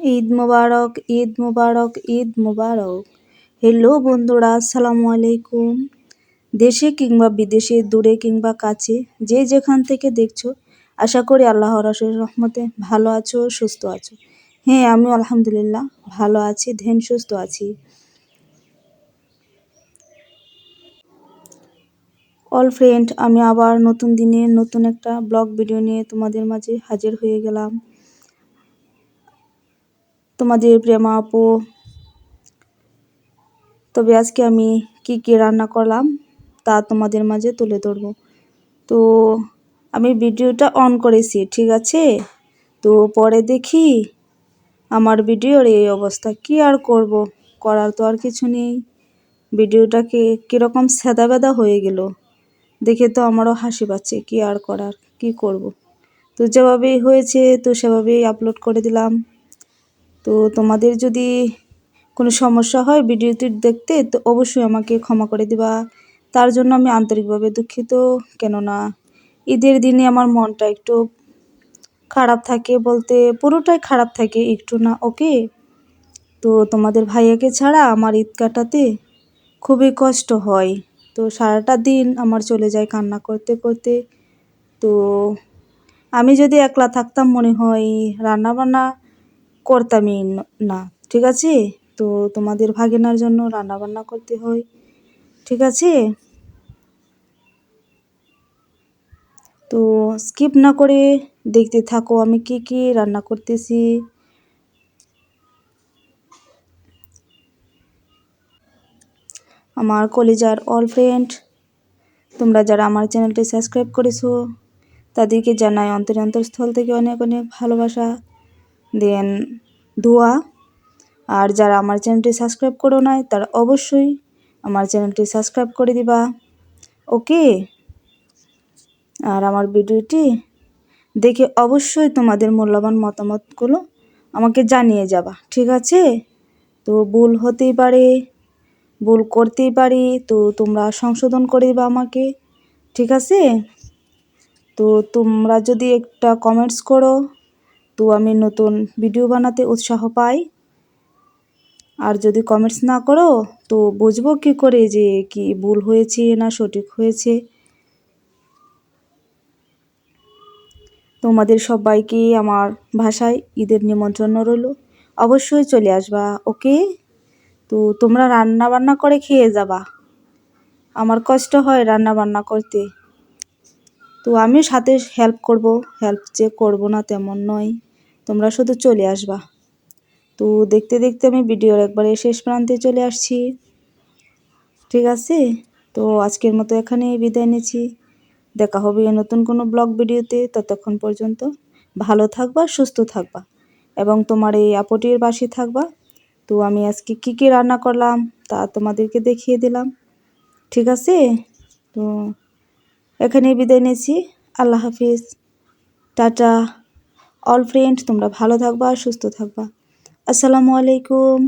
ঈদ মুবারক ঈদ মুবারক ঈদ মুবারক। হ্যালো বন্ধুরা, আসসালামু আলাইকুম। দেশে কিংবা বিদেশে, দূরে কিংবা কাছে, যে যেখান থেকে দেখছ, আশা করি আল্লাহ রসের রহমতে ভালো আছো, সুস্থ আছো। হ্যাঁ আমি আলহামদুলিল্লাহ ভালো আছি, ধ্যান সুস্থ আছি। অল ফ্রেন্ড আমি আবার নতুন দিনে নতুন একটা ব্লগ ভিডিও নিয়ে তোমাদের মাঝে হাজির হয়ে গেলাম। তোমাদের প্রেমা আপু। তবে আজকে আমি কি কি রান্না করলাম তা তোমাদের মাঝে তুলে ধরব। তো আমি ভিডিওটা অন করেছি, ঠিক আছে? তো পরে দেখি আমার ভিডিওর এই অবস্থা, কি আর করব? করার তো আর কিছু নেই। ভিডিওটাকে কীরকম সাদা বেদা হয়ে গেল। দেখে তো আমারও হাসি পাচ্ছে, কি আর করার, কি করব। তো যেভাবেই হয়েছে, তো সেভাবেই আপলোড করে দিলাম। তো তোমাদের যদি কোনো সমস্যা হয় ভিডিওটি দেখতে, তো অবশ্যই আমাকে ক্ষমা করে দিবা। তার জন্য আমি আন্তরিকভাবে দুঃখিত। কেননা ঈদের দিনে আমার মনটা একটু খারাপ থাকে বলতে, পুরোটাই খারাপ থাকে একটু না, ওকে? তো তোমাদের ভাইয়াকে ছাড়া আমার ঈদ কাটাতে খুবই কষ্ট হয়। তো সারাটা দিন আমার চলে যায় কান্না করতে করতে। তো আমি যদি একলা থাকতাম মনে হয় রান্না বান্না করতামই না ঠিক আছে? তো তোমাদের ভাগিনার জন্য রান্না বান্না করতে হয়, ঠিক আছে? তো স্কিপ না করে দেখতে থাকো, আমি কি কি রান্না করতেছি। আমার কলেজার অল ফ্রেন্ড তোমরা যারা আমার চ্যানেলটি সাবস্ক্রাইব করেছ, তাদেরকে জানাই অন্তর অন্তরস্থল থেকে অনেক অনেক ভালোবাসা। দেন দোয়া। আর যারা আমার চ্যানেলটি সাবস্ক্রাইব করো নাই, তারা অবশ্যই আমার চ্যানেলটি সাবস্ক্রাইব করে দিবা। ওকে? আর আমার ভিডিওটি দেখে অবশ্যই তোমাদের মূল্যবান মতামতগুলো আমাকে জানিয়ে যাবা, ঠিক আছে? তো ভুল হতেই পারে, ভুল করতেই পারি, তো তোমরা সংশোধন করে দিবা আমাকে, ঠিক আছে? তো তোমরা যদি একটা কমেন্টস করো তো আমি নতুন ভিডিও বানাতে উৎসাহ পাই। আর যদি কমেন্টস না করো, তো বুঝব কি করে যে কি ভুল হয়েছে না সঠিক হয়েছে। তোমাদের সবাইকে আমার ভাষায় ঈদের নিমন্ত্রণ রইল। অবশ্যই চলে আসবা, ওকে? তো তোমরা রান্না বান্না করে খেয়ে যাবা। আমার কষ্ট হয় রান্না বান্না করতে। তো আমি সাথে হেল্প করব। হেল্প যে করব না তেমন নয়। তোমরা শুধু চলে আসবা। তো দেখতে দেখতে আমি ভিডিওর একবারে শেষ প্রান্তে চলে আসছি। ঠিক আছে? তো আজকের মতো এখানে বিদায় নিচ্ছি। দেখা হবে নতুন কোনো ব্লগ ভিডিওতে। ততক্ষণ পর্যন্ত ভালো থাকবা, সুস্থ থাকবা এবং তোমার এই আপটির পাশে থাকবা। তো আমি আজকে কী কী রান্না করলাম তা তোমাদেরকে দেখিয়ে দিলাম। ঠিক আছে? তো এখানেই বিদায় নিয়েছি আল্লাহ হাফিজ। টাটা। অল ফ্রেন্ড তোমরা ভালো থাকবা সুস্থ থাকবা। আসসালামু আলাইকুম।